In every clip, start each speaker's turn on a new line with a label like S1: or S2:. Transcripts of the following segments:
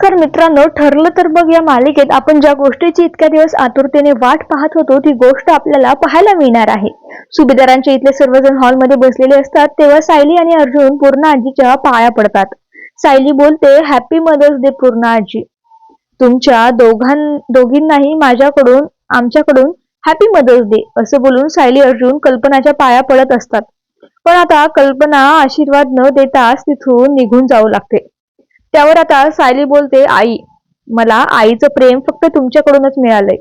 S1: नमस्कार मित्रांनो ठरलं तर बघ या मालिकेत आपण ज्या गोष्टीची इतक्या दिवस आतुरतेने वाट पाहत होतो ती गोष्ट आपल्याला पाहायला मिळणार आहे. सुभेदारांचे इथले सर्वजण हॉलमध्ये बसलेले असतात तेव्हा सायली आणि अर्जुन पूर्ण आजीच्या पाया पडतात. सायली बोलते हॅपी मदर्स डे पूर्ण आजी. तुमच्या दोघां दोघींनाही माझ्याकडून आमच्याकडून हॅपी मदर्स डे असं बोलून सायली अर्जुन कल्पनाच्या पाया पडत असतात. पण आता कल्पना आशीर्वाद न देताच तिथून निघून जाऊ लागते. त्यावर आता सायली बोलते आई मला आईचं प्रेम फक्त तुमच्याकडूनच मिळालंय.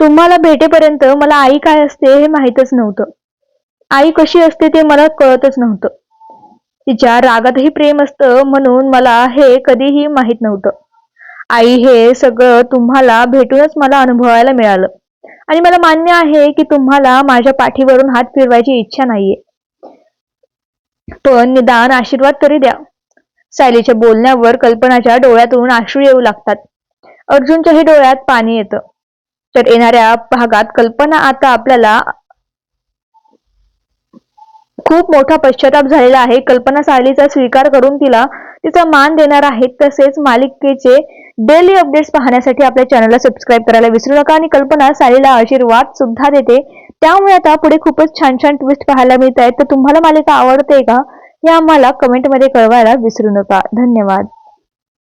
S1: तुम्हाला भेटेपर्यंत मला आई काय असते हे माहीतच नव्हतं. आई कशी असते ते मला कळतच नव्हतं. तिच्या रागातही प्रेम असतं म्हणून मला हे कधीही माहीत नव्हतं. आई हे सगळं तुम्हाला भेटूनच मला अनुभवायला मिळालं. आणि मला मान्य आहे की तुम्हाला माझ्या पाठीवरून हात फिरवायची इच्छा नाहीये. पण निदान आशीर्वाद तरी द्या. सायलीच्या बोलण्यावर कल्पनाच्या डोळ्यातून आश्रू येऊ लागतात. अर्जुनच्याही डोळ्यात पाणी येतं. तर येणाऱ्या भागात कल्पना आता आपल्याला खूप मोठा पश्चाताप झालेला आहे. कल्पना सायलीचा स्वीकार करून तिला तिचा मान देणार आहे. तसेच मालिकेचे डेली अपडेट्स पाहण्यासाठी आपल्या चॅनलला सबस्क्राईब करायला विसरू नका आणि कल्पना सायलीला आशीर्वाद सुद्धा देते. त्यामुळे आता पुढे खूपच छान छान ट्विस्ट पाहायला मिळत आहेत तर तुम्हाला मालिका आवडते का? हे आम्हाला कमेंटमध्ये कळवायला विसरू नका. धन्यवाद.